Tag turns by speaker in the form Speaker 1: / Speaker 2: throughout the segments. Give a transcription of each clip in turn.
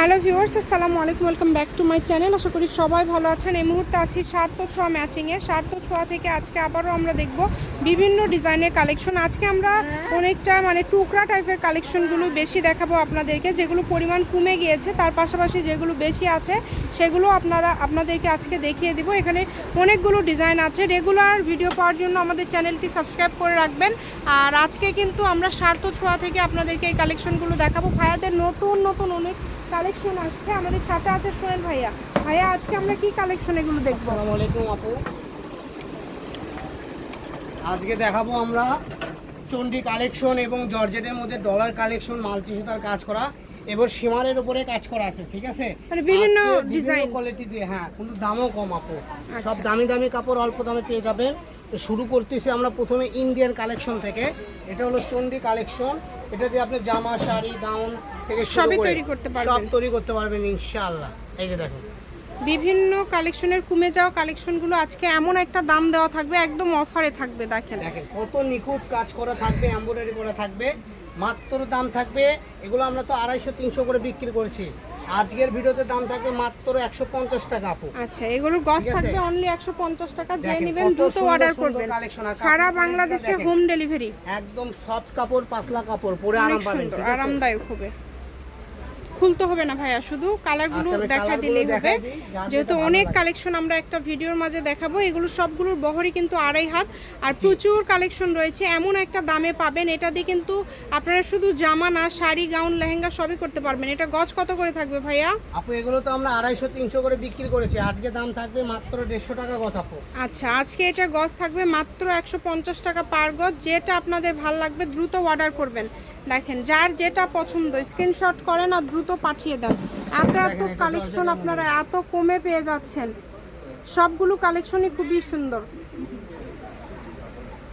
Speaker 1: Hello viewers আসসালামু আলাইকুম welcome back to my channel. আশা করি সবাই ভালো আছেন। এই মুহূর্তে আছি সার্থ ছোঁয়া ম্যাচিংয়ে। সার্থ ছোঁয়া থেকে আজকে আবারও আমরা দেখব বিভিন্ন ডিজাইনের কালেকশন। আজকে আমরা অনেকটা মানে টুকরা টাইপের কালেকশনগুলো বেশি দেখাবো আপনাদেরকে। যেগুলো পরিমাণ কমে গিয়েছে তার পাশাপাশি যেগুলো বেশি আছে সেগুলো আপনারা আপনাদেরকে আজকে দেখিয়ে দিব। এখানে অনেকগুলো ডিজাইন আছে। রেগুলার ভিডিও পাওয়ার জন্য আমাদের চ্যানেলটি সাবস্ক্রাইব করে রাখবেন। আর আজকে কিন্তু আমরা সার্থ ছোঁয়া থেকে আপনাদেরকে এই কালেকশনগুলো দেখাবো। ভাইয়াদের নতুন নতুন অনেক কালেকশন আসছে। আমাদের সাথে আছে সোহেল ভাইয়া। ভাইয়া আজকে আমরা কি কালেকশন এগুলো দেখব?
Speaker 2: আসসালামু আলাইকুম আপু। আজকে দেখাবো আমরা চন্ডি কালেকশন এবং জর্জেটের মধ্যে ডলার কালেকশন মাল্টি সুতার কাজ করা এবং সীমারের উপরে কাজ করা আছে ঠিক আছে?
Speaker 1: মানে বিভিন্ন ডিজাইন।
Speaker 2: কোয়ালিটি দিয়ে হ্যাঁ কিন্তু দামও কম আপু।
Speaker 1: আচ্ছা।
Speaker 2: সব দামি দামি কাপড় অল্প দামে পেয়ে যাবেন। তো শুরু করতেছি আমরা প্রথমে ইন্ডিয়ান কালেকশন থেকে। এটা হলো চন্ডি কালেকশন এটা দিয়ে আপনি জামা শাড়ি গাউন থেকে
Speaker 1: সবই তৈরি করতে পারবেন।
Speaker 2: সব তৈরি করতে পারবেন ইনশাআল্লাহ। এই যে দেখুন।
Speaker 1: বিভিন্ন কালেকশনের কমে যাওয়া কালেকশনগুলো আজকে এমন একটা দাম দেওয়া থাকবে একদম অফারে থাকবে দেখেন।
Speaker 2: দেখেন কত নিখুঁত কাজ করা থাকবে এমব্রয়ডারি করা থাকবে মাত্র দাম থাকবে এগুলো আমরা তো আড়াইশো তিনশো করে বিক্রি করেছি। আজকের ভিডিওতে দাম থাকবে মাত্র একশো পঞ্চাশ টাকা আপু।
Speaker 1: আচ্ছা এগুলোর গস থাকবে অনলি একশো পঞ্চাশ টাকা যে নেবেন দ্রুত অর্ডার করবেন। সারা বাংলাদেশে হোম ডেলিভারি
Speaker 2: একদম সফট কাপড় পাতলা কাপড় পরে আরাম পাবেন?
Speaker 1: আরামদায়ক হবে। খুলতে হবে না ভাইয়া শুধু কালারগুলো
Speaker 2: আচ্ছা,
Speaker 1: দেখা দিলেই হবে। যেহেতু অনেক কালেকশন আমরা একটা ভিডিওর মাঝে দেখাবো এগুলো সবগুলোর বহরই কিন্তু আড়াই হাত। আর প্রচুর কালেকশন রয়েছে এমন একটা দামে পাবেন এটা দিয়ে কিন্তু আপনারা শুধু জামা না শাড়ি গাউন লেহেঙ্গা সবই করতে পারবেন। এটা গজ কত করে থাকবে ভাইয়া?
Speaker 2: আপু এগুলো তো আমরা আড়াইশো তিনশো করে বিক্রি করেছি। আজকে দাম থাকবে মাত্র দেড়শো টাকা গছ আপু।
Speaker 1: আচ্ছা আজকে এটা গজ থাকবে মাত্র একশো পঞ্চাশ টাকা পার গজ যেটা আপনাদের ভালো লাগবে দ্রুত অর্ডার করবেন। দেখেন, যার যেটা পছন্দ স্ক্রিনশট করেন আর দ্রুত পাঠিয়ে দেন। এত এত কালেকশন আপনারা এত কমে পেয়ে যাচ্ছেন। সবগুলো কালেকশনই খুবই সুন্দর।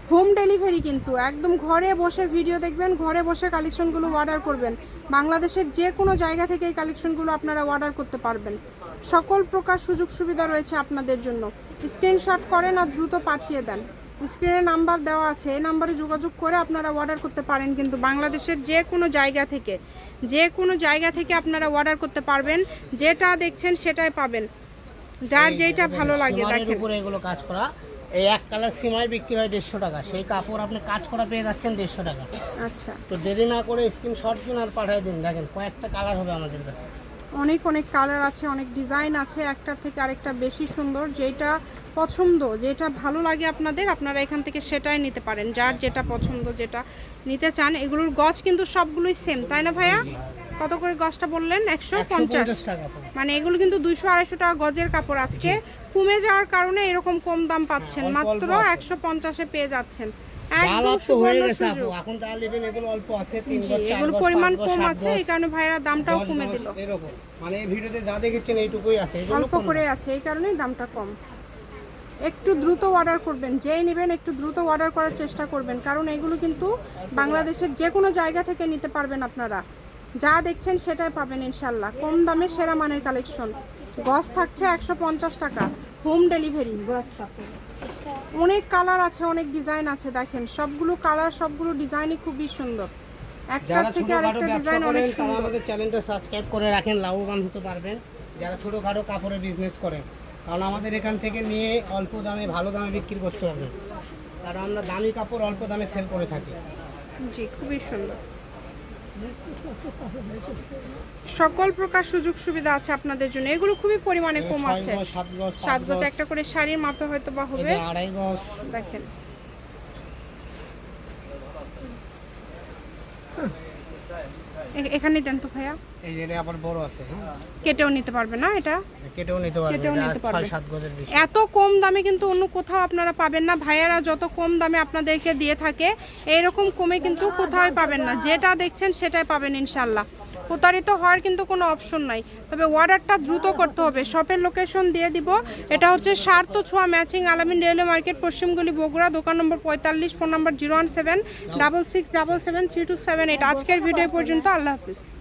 Speaker 1: হোম ডেলিভারি কিন্তু, একদম ঘরে বসে ভিডিও দেখবেন, ঘরে বসে কালেকশনগুলো অর্ডার করবেন। বাংলাদেশের যে কোনো জায়গা থেকে এই কালেকশনগুলো আপনারা অর্ডার করতে পারবেন। সকল প্রকার সুযোগ সুবিধা রয়েছে আপনাদের জন্য। স্ক্রিনশট করেন আর দ্রুত পাঠিয়ে দেন। স্ক্রিনে নাম্বার দেওয়া আছে এই নাম্বারে যোগাযোগ করে আপনারা অর্ডার করতে পারেন কিন্তু বাংলাদেশের যে কোনো জায়গা থেকে যে কোনো জায়গা থেকে আপনারা অর্ডার করতে পারবেন যেটা দেখছেন সেটাই পাবেন। যার যেটা ভালো লাগে দেখেন।
Speaker 2: উপরে এগুলো কাজ করা এই এক কালার সিমাই বিক্রি হয় দেড়শো টাকা সেই কাপড় আপনি কাজ করা পেয়ে যাচ্ছেন দেড়শো টাকা।
Speaker 1: আচ্ছা।
Speaker 2: তো দেরি না করে স্ক্রিনশট দিন আর পাঠিয়ে দিন দেখেন কয়েকটা কালার হবে আমাদের কাছে।
Speaker 1: অনেক অনেক কালার আছে অনেক ডিজাইন আছে একটার থেকে আরেকটা বেশি সুন্দর যেটা পছন্দ যেটা ভালো লাগে আপনাদের আপনারা এখান থেকে সেটাই নিতে পারেন যার যেটা পছন্দ যেটা নিতে চান এগুলোর গজ কিন্তু সবগুলোই সেম তাই না ভাইয়া? কত করে গজটা বললেন? একশো পঞ্চাশ। মানে এগুলো কিন্তু দুইশো আড়াইশো টাকা গজের কাপড় আজকে। কমে যাওয়ার কারণে এরকম কম দাম পাচ্ছেন মাত্র একশো পঞ্চাশে পেয়ে যাচ্ছেন।
Speaker 2: হয়ে
Speaker 1: পরিমাণ কম আছে এই কারণে ভাইরা দামটাও কমে দিল।
Speaker 2: মানে ভিডিওতে যা দেখেছেন এইটুকুই আছে
Speaker 1: অল্প করে আছে এই কারণেই দামটা কম। একটু দ্রুত অর্ডার করবেন যেই নেবেন একটু দ্রুত অর্ডার করার চেষ্টা করবেন কারণ এগুলো কিন্তু বাংলাদেশের যে কোনো জায়গা থেকে নিতে পারবেন আপনারা। যা দেখছেন সেটাই পাবেন ইনশাল্লাহ। কম দামে সেরা মানের কালেকশন গজ থাকছে একশো পঞ্চাশ টাকা। হোম ডেলিভারি অনেক কালার আছে অনেক ডিজাইন আছে দেখেন। সবগুলো কালার সবগুলো ডিজাইনই খুবই সুন্দর। একটার থেকে আরেকটা ডিজাইন অনেক সুন্দর।
Speaker 2: আমাদের চ্যানেলটা সাবস্ক্রাইব করে রাখেন লাভবান হতে পারবেন। যারা ছোটখাটো কাপড়ের বিজনেস করেন কারণ আমাদের এখান থেকে নিয়ে অল্প দামে ভালো দামে বিক্রি করতে পারবেন কারণ আমরা দামি কাপড় অল্প দামে সেল করে থাকি।
Speaker 1: জি খুবই সুন্দর। সকল প্রকার সুযোগ সুবিধা আছে আপনাদের জন্য। এগুলো খুবই পরিমাণে কম আছে।
Speaker 2: সাত গজ।
Speaker 1: একটা করে শাড়ির মাপে হয়তো বা হবে।
Speaker 2: এদের আড়াই গজ।
Speaker 1: দেখেন। এ- এখানেই দেন তো ভাইয়া।
Speaker 2: এই যে এটা আবার বড় আছে হ্যাঁ?
Speaker 1: কেটেও নিতে পারবে না এটা?
Speaker 2: কেটেও নিতে পারবে
Speaker 1: কেটেও নিতে পারবে।
Speaker 2: সাত গজের বেশি।
Speaker 1: এত কম দামে কিন্তু অন্য কোথাও আপনারা পাবেন না। ভাইয়ারা যত কম দামে আপনাদেরকে দিয়ে থাকে এইরকম কমে কিন্তু কোথাও পাবেন না। যেটা দেখছেন সেটাই পাবেন ইনশাল্লাহ প্রতারিত হওয়ার কিন্তু কোনো অপশন নাই। তবে অর্ডারটা দ্রুত করতে হবে। শপের লোকেশন দিয়ে দিব। এটা হচ্ছে সার্থ ছোঁয়া ম্যাচিং আলামিন রেলওয়ে মার্কেট পশ্চিমগুলি বগুড়া, দোকান নম্বর পঁয়তাল্লিশ ফোন নম্বর zero one seven double six double seven three two seven eight আজকের ভিডিও পর্যন্ত। আল্লাহ হাফিজ।